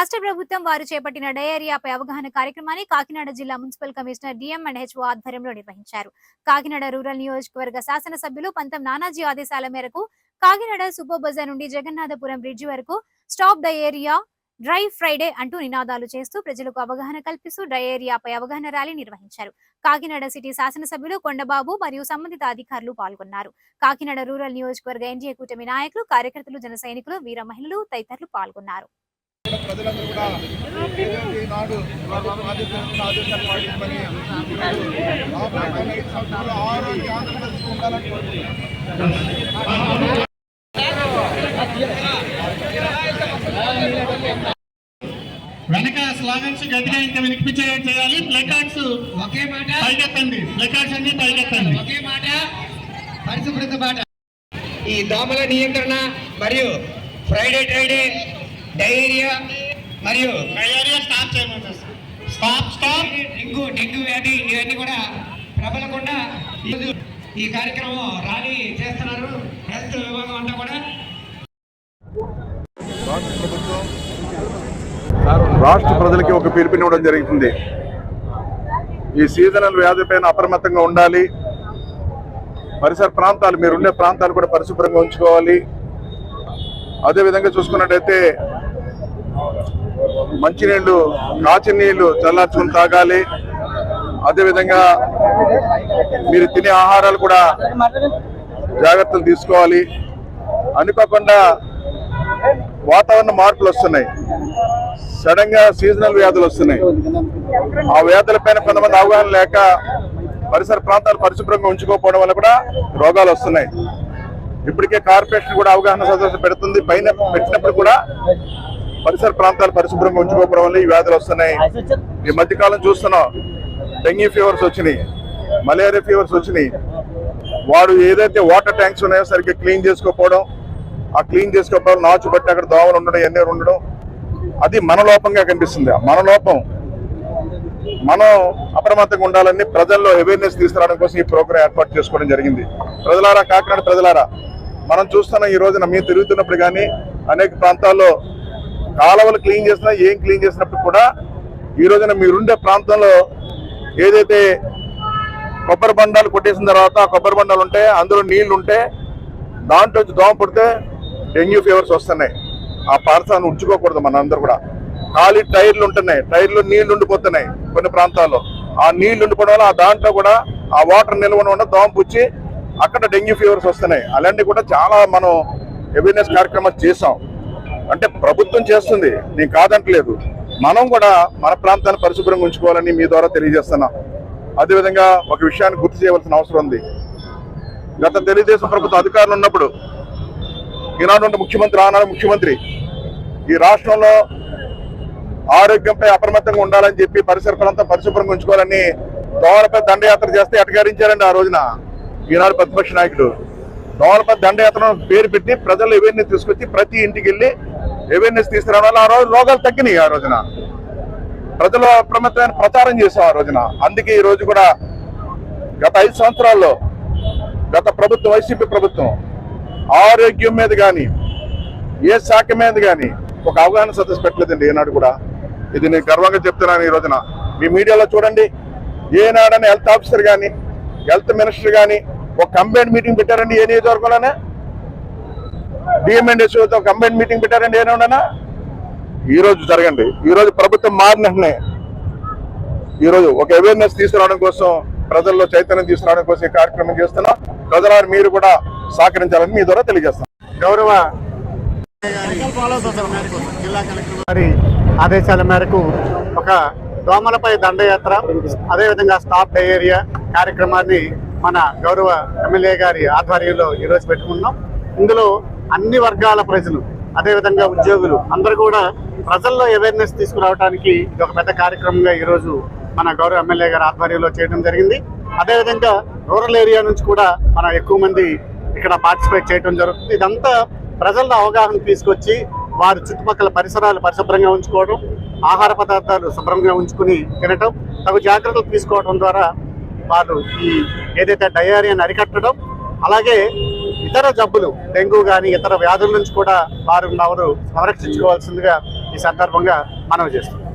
రాష్ట్ర ప్రభుత్వం వారు చేపట్టిన డయేరియాపై అవగాహన కార్యక్రమాన్ని కాకినాడ జిల్లా municipal commissioner DM and HO ఆధ్వర్యంలో నిర్వహించారు. కాకినాడ రూరల్ నియోజకవర్గ శాసనసభ్యులు పంతం నానాజీ ఆదేశాల మేరకు కాకినాడ సూపర్ బజార్ నుండి జగన్నాథపురం బ్రిడ్జి వరకు స్టాప్ డయేరియా డ్రై ఫ్రైడే అంటూ నినాదాలు చేస్తూ ప్రజలకు అవగాహన కల్పిస్తూ డయేరియాపై అవగాహన ర్యాలీ నిర్వహించారు. కాకినాడ సిటీ శాసనసభ్యులు కొండబాబు మరియు సంబంధిత అధికారులు పాల్గొన్నారు. కాకినాడ రూరల్ నియోజకవర్గ ఎన్డీఏ కూటమి నాయకులు కార్యకర్తలు జన సైనికులు వీర మహిళలు తదితరులు పాల్గొన్నారు. ప్రజలందరూ కూడా ఈనాడు ఆదేశాలు పాటించమని ఆరోగ్య ఆంధ్రప్రదేశ్ ఉండాలని కోరుకుంటున్నాను. వెనక స్లోగన్స్ గట్టిగా ఇంకా వినిపించేలా చేయాలి. ప్లకార్డ్స్ ఒకే మాట. పైకెత్తండి. ప్లకార్డ్స్ అన్ని పైకెత్తండి. ఒకే మాట. పరిశుభ్రత మాట ఈ దోమల నియంత్రణ మరియు ఫ్రైడే ట్రైడే డయేరియా మరియు డయేరియా స్టాప్ చేయమంటారు స్టాప్ స్టాప్ డెంగ్యూ డెంగ్యూ వ్యాధి ఇవన్నీ కూడా ప్రబలకుండా ఈరోజు ఈ కార్యక్రమం ర్యాలీ చేస్తున్నారు. హెల్త్ విభాగం అంతా కూడా. రాష్ట్ర ప్రజలకి ఒక పిలుపునివ్వడం జరుగుతుంది. ఈ సీజనల్ వ్యాధిపైన అప్రమత్తంగా ఉండాలి. పరిసర ప్రాంతాలు మీరుండే ప్రాంతాలు కూడా పరిశుభ్రంగా ఉంచుకోవాలి. అదేవిధంగా చూసుకున్నట్టయితే మంచినీళ్ళు కాచి నీళ్ళు చల్లార్చుకుని తాగాలి. అదేవిధంగా మీరు తినే ఆహారాలు కూడా జాగ్రత్తలు తీసుకోవాలి. అనుకోకుండా వాతావరణ మార్పులు వస్తున్నాయి. సడన్గా సీజనల్ వ్యాధులు వస్తున్నాయి. ఆ వ్యాధులపైన కొంతమంది అవగాహన లేక పరిసర ప్రాంతాలు పరిశుభ్రంగా ఉంచుకోకపోవడం వల్ల కూడా రోగాలు వస్తున్నాయి. ఇప్పటికే కార్పొరేషన్ కూడా అవగాహన సదస్సు పెడుతుంది. పైన పెట్టినప్పుడు కూడా పరిసర ప్రాంతాలు పరిశుభ్రంగా ఉంచుకోకపోవడం వల్ల ఈ వ్యాధులు వస్తున్నాయి. ఈ మధ్యకాలం చూస్తున్నాం డెంగీ ఫీవర్స్ వచ్చినాయి మలేరియా ఫీవర్స్ వచ్చినాయి. వాడు ఏదైతే వాటర్ ట్యాంక్స్ ఉన్నాయో సరిగ్గా క్లీన్ చేసుకోకపోవడం ఆ క్లీన్ చేసుకోకపోవడం నాచు బట్టి అక్కడ దోమలు ఉండడం ఎన్ని ఉండడం అది మన లోపంగా కనిపిస్తుంది. మన లోపం మనం అప్రమత్తంగా ఉండాలని ప్రజల్లో అవేర్నెస్ తీసుకురావడం కోసం ఈ ప్రోగ్రాం ఏర్పాటు చేసుకోవడం జరిగింది. ప్రజలారా కాకినాడ ప్రజలారా మనం చూస్తున్నాం ఈ రోజున మీరు తిరుగుతున్నప్పుడు కానీ అనేక ప్రాంతాల్లో కాలువలు క్లీన్ చేసినా ఏం క్లీన్ చేసినప్పుడు కూడా ఈ రోజున మీరుండే ప్రాంతంలో ఏదైతే కొబ్బరి బండాలు కొట్టేసిన తర్వాత ఆ కొబ్బరి బండాలు ఉంటే అందులో నీళ్ళు ఉంటే దాంట్లో వచ్చి దోమ పుడితే డెంగ్యూ ఫీవర్స్ వస్తున్నాయి. ఆ పారసాన్ని ఉంచుకోకూడదు మన కూడా. ఖాళీ టైర్లు ఉంటున్నాయి. టైర్లు నీళ్ళు ఉండిపోతున్నాయి కొన్ని ప్రాంతాల్లో. ఆ నీళ్ళు ఉండిపోవడం వల్ల ఆ దాంట్లో కూడా ఆ వాటర్ నిల్వ ఉన్న దోమ పుచ్చి అక్కడ డెంగ్యూ ఫీవర్స్ వస్తున్నాయి. అలాంటివి కూడా చాలా మనం అవేర్నెస్ కార్యక్రమాలు చేసాం అంటే ప్రభుత్వం చేస్తుంది నేను కాదంటలేదు. మనం కూడా మన ప్రాంతాన్ని పరిశుభ్రంగా ఉంచుకోవాలని మీ ద్వారా తెలియజేస్తున్నాం. అదేవిధంగా ఒక విషయాన్ని గుర్తు చేయవలసిన అవసరం ఉంది. గత తెలుగుదేశం ప్రభుత్వ అధికారులు ఉన్నప్పుడు ఈనాడు ఉన్న ముఖ్యమంత్రి ఆనాడు ముఖ్యమంత్రి ఈ రాష్ట్రంలో ఆరోగ్యంపై అప్రమత్తంగా ఉండాలని చెప్పి పరిసర ప్రాంతం పరిశుభ్రంగా ఉంచుకోవాలని దోమలపై దండయాత్ర చేస్తే అటగారించారండి ఆ రోజున ఈనాడు ప్రతిపక్ష నాయకుడు. దోమలపై దండయాత్ర పేరు పెట్టి ప్రజలు ఇవన్నీ తీసుకొచ్చి ప్రతి ఇంటికి వెళ్ళి అవేర్నెస్ తీసుకురావడం వల్ల ఆ రోజు రోగాలు తగ్గినాయి ఆ రోజున. ప్రజలు అప్రమత్తమైన ప్రచారం చేసాం ఆ రోజున. అందుకే ఈ రోజు కూడా గత ఐదు సంవత్సరాల్లో గత ప్రభుత్వం వైసీపీ ప్రభుత్వం ఆరోగ్యం మీద కానీ ఏ శాఖ మీద కానీ ఒక అవగాహన సదస్సు పెట్టలేదండి ఏనాడు కూడా. ఇది నేను గర్వంగా చెప్తున్నాను ఈ రోజున. మీ మీడియాలో చూడండి. ఏనాడని హెల్త్ ఆఫీసర్ కానీ హెల్త్ మినిస్టర్ కానీ ఒక కంబైన్ మీటింగ్ పెట్టారండి ఏ నియోజకవర్గంలోనే. డిఎంఎన్ఎస్ఓతో కంబైన్ మీటింగ్ పెట్టారండి ఏమన్నా ఈ రోజు జరగండి. ఈ రోజు ప్రభుత్వం మారినట్టునే ఈరోజు ఈ రోజు ఒక అవేర్నెస్ తీసుకురావడం కోసం ప్రజల్లో చైతన్యం తీసుకురావడం కోసం ఈ కార్యక్రమం చేస్తున్నాం. ప్రజల మీరు కూడా సహకరించాలని మీ ద్వారా తెలియజేస్తాం గౌరవ మరి ఆదేశాల మేరకు ఒక దోమలపై దండయాత్ర అదేవిధంగా స్టాప్ ఏరియా కార్యక్రమాన్ని మన గౌరవ ఎమ్మెల్యే గారి ఆధ్వర్యంలో ఈరోజు పెట్టుకున్నాం. ఇందులో అన్ని వర్గాల ప్రజలు అదేవిధంగా ఉద్యోగులు అందరూ కూడా ప్రజల్లో అవేర్నెస్ తీసుకురావడానికి ఇది ఒక పెద్ద కార్యక్రమంగా ఈరోజు మన గౌరవ ఎమ్మెల్యే గారి ఆధ్వర్యంలో చేయడం జరిగింది. అదేవిధంగా రూరల్ ఏరియా నుంచి కూడా మన ఎక్కువ మంది ఇక్కడ పార్టిసిపేట్ చేయడం జరుగుతుంది. ఇదంతా ప్రజల్లో అవగాహన తీసుకొచ్చి వారి చుట్టుపక్కల పరిసరాలు పరిశుభ్రంగా ఉంచుకోవడం ఆహార పదార్థాలు శుభ్రంగా ఉంచుకుని తినటం తగు జాగ్రత్తలు తీసుకోవడం ద్వారా వారు ఈ ఏదైతే డయేరియాని అరికట్టడం అలాగే ఇతర జబ్బులు డెంగ్యూ కానీ ఇతర వ్యాధుల నుంచి కూడా వారు వారు సంరక్షించుకోవాల్సిందిగా ఈ సందర్భంగా మనవి చేస్తున్నాం.